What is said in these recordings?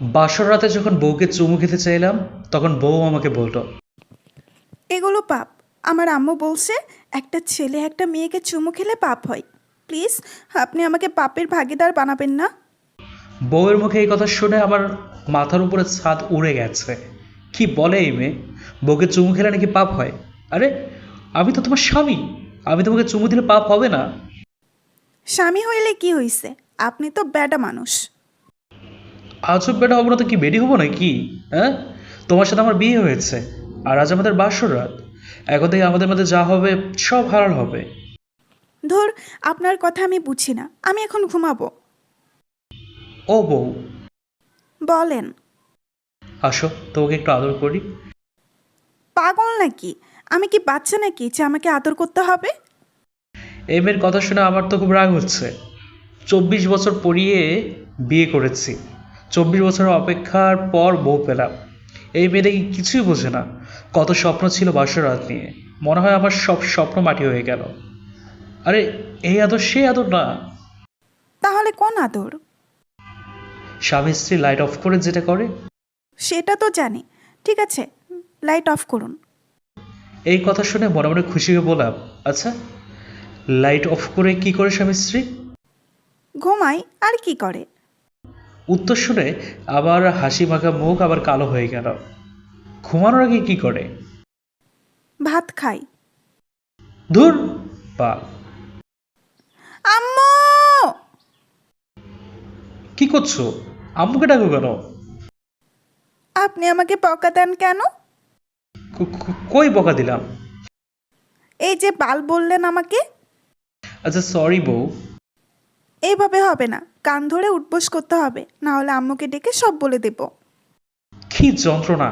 বাসর রাতে যখন বউকে চুমু খেতে চাইলাম তখন বউ আমাকে বলতো এগুলো পাপ। আমার আম্মু বলছে একটা ছেলে একটা মেয়েকে চুমু খেলে পাপ হয়। প্লিজ আপনি আমাকে পাপের ভাগিদার বানাবেন না। বউয়ের মুখে এই কথা শুনে আমার মাথার উপরে ছাদ উড়ে গেছে। কি বলে এই মেয়ে? বউকে চুমু খেলে নাকি পাপ হয়? আরে আমি তো তোমার স্বামী। আমি তোমাকে চুমু দিলে পাপ হবে না। স্বামী হইলে কি হইছে? আপনি তো ব্যাডা মানুষ। আজব বেটা হব না তো কি বেডি হব নাকি? হ্যাঁ? তোমার সাথে আমার বিয়ে হয়েছে আর আজ আমাদের বাসর রাত। এখন থেকে আমাদের মধ্যে যা হবে সব হারাল হবে। ধর আপনার কথা আমি বুঝি না। আমি এখন ঘুমাবো। ও বউ। বলেন। আসো তোমাকে একটু আদর করি। পাগল নাকি? আমি কি বাচ্চা নাকি যে আমাকে আদর করতে হবে? এই মেয়ের কথা শুনে আমার তো খুব রাগ হচ্ছে। চব্বিশ বছর পরিয়ে বিয়ে করেছি। চব্বিশ বছরের অপেক্ষার পর বউ পেলাম। এই মেয়েটা কি কিছুই বোঝে না। কত স্বপ্ন ছিল বাসর রাত নিয়ে। মনে হয় আমার সব স্বপ্ন মাটি হয়ে গেল। আরে এই আদর সেই আদর না। তাহলে কোন আদর? স্বামী স্ত্রী লাইট অফ করে যেটা করে। সেটা তো জানি। ঠিক আছে লাইট অফ করুন। এই কথা শুনে মনে মনে খুশি হয়ে বললাম আচ্ছা লাইট অফ করে কি করে স্বামী স্ত্রী? ঘুমাই আর কি করে? উত্তর শুনে আবার হাসি মাখা মুখ আবার কালো হয়ে গেল। ঘুমানোর আগে কি করে? ভাত খাই। ধুর বা আম্মু! কি করছ? আম্মুকে ডাকো কেন? আপনি আমাকে বকা দেন কেন? ক- ক- কই বকা দিলাম? এই যে বাল বললেন আমাকে। আচ্ছা সরি বউ। এইভাবে হবে না। কান ধরে উঠবোস করতে হবে না হলে আম্মুকে ডেকে সব বলে দেব। কি যন্ত্রণা!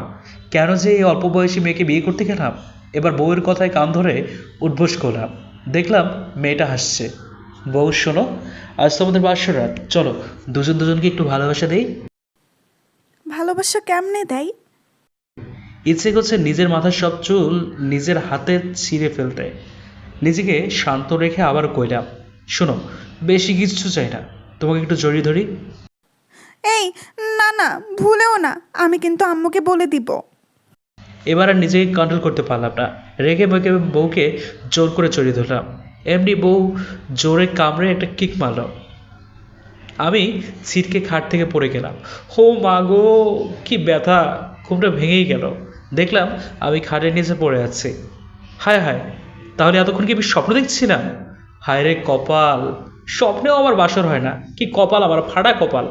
কেন যে এই অল্প বয়সী মেয়েকে বিয়ে করতে গেলাম এবার বউয়ের কথায় কান ধরে উদ্বোস করলাম। দেখলাম মেয়েটা হাসছে। বউ শোনো আজ তোমাদের বাসর রাত। চলো দুজন দুজনকে একটু ভালোবাসা দেই। ভালোবাসা কেমনে দেয়? ইচ্ছে করছে নিজের মাথার সব চুল নিজের হাতে ছিঁড়ে ফেলতে। নিজেকে শান্ত রেখে আবার কইলাম শোনো বেশি কিছু চাই না। তোমাকে একটু জড়িয়ে ধরি। এই না না ভুলেও না। আমি কিন্তু আম্মুকে বলে দিব। এবার আর নিজেকে কন্ট্রোল করতে পারলাম না। রেগে বকে বউকে জোর করে জড়িয়ে ধরলাম। এমনি বউ জোরে কামড়ে একটা কিক মারল। আমি ছিটকে খাট থেকে পড়ে গেলাম। হো মা গো কি ব্যথা! ঘুমটা ভেঙেই গেল। দেখলাম আমি খাটের নিচে পড়ে আছি। হায় হায় তাহলে এতক্ষণ কি আমি স্বপ্ন দেখছিলাম? হায় রে কপাল! স্বপ্নেও আমার বাসর হয় না। কি কপাল? আমার ফাটা কপাল।